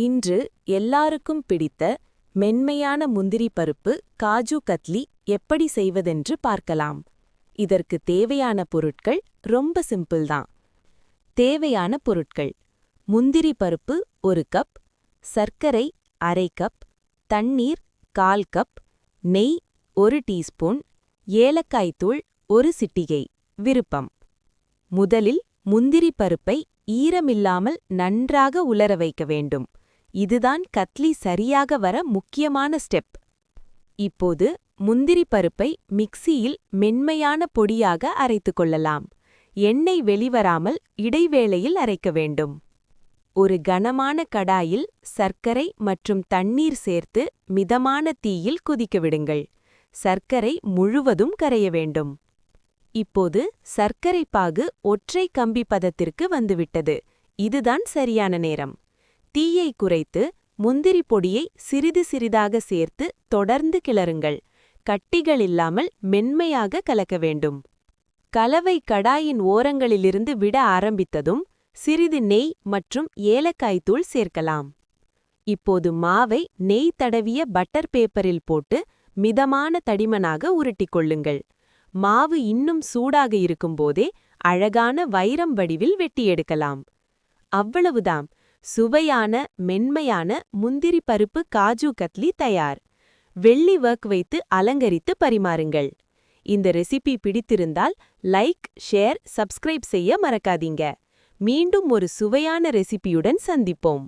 இன்று எல்லாருக்கும் பிடித்த மென்மையான முந்திரி பருப்பு காஜு கத்லி எப்படி செய்வதென்று பார்க்கலாம். இதற்கு தேவையான பொருட்கள் ரொம்ப சிம்பிள் தான். தேவையான பொருட்கள். முந்திரி பருப்பு ஒரு கப் சர்க்கரை அரை கப் தண்ணீர் கால் கப் நெய் ஒரு டீஸ்பூன் ஏலக்காய் தூள் ஒரு சிட்டிகை. விருப்பம். முதலில் முந்திரி பருப்பை ஈரமில்லாமல் நன்றாக உலர வைக்க வேண்டும். இதுதான் கத்லி சரியாக வர முக்கியமான ஸ்டெப். இப்போது முந்திரி பருப்பை மிக்சியில் மென்மையான பொடியாக அரைத்து கொள்ளலாம். எண்ணெய் வெளிவராமல் இடைவேளையில் அரைக்க வேண்டும். ஒரு கனமான கடாயில் சர்க்கரை மற்றும் தண்ணீர் சேர்த்து மிதமான தீயில் குதிக்க விடுங்கள். சர்க்கரை முழுவதும் கரைய வேண்டும். இப்போது சர்க்கரை பாகு ஒற்றை கம்பி பதத்திற்கு வந்துவிட்டது. இதுதான் சரியான நேரம். தீயை குறைத்து முந்திரி பொடியை சிறிது சிறிதாக சேர்த்து தொடர்ந்து கிளறுங்கள். கட்டிகள் இல்லாமல் மென்மையாக கலக்க வேண்டும். கலவை கடாயின் ஓரங்களிலிருந்து விட ஆரம்பித்ததும் சிறிது நெய் மற்றும் ஏலக்காய் தூள் சேர்க்கலாம். இப்போது மாவை நெய் தடவிய பட்டர் பேப்பரில் போட்டு மிதமான தடிமனாக உருட்டிக் கொள்ளுங்கள் மாவு இன்னும் சூடாக இருக்கும்போதே அழகான வைரம் வடிவில் வெட்டி எடுக்கலாம். அவ்வளவுதாம் சுவையான மென்மையான முந்திரி பருப்பு காஜு கத்லி தயார். வெள்ளி ஒர்க் வைத்து அலங்கரித்து பரிமாறுங்கள். இந்த ரெசிபி பிடித்திருந்தால் லைக் ஷேர் சப்ஸ்கிரைப் செய்ய மறக்காதீங்க. மீண்டும் ஒரு சுவையான ரெசிபியுடன் சந்திப்போம்.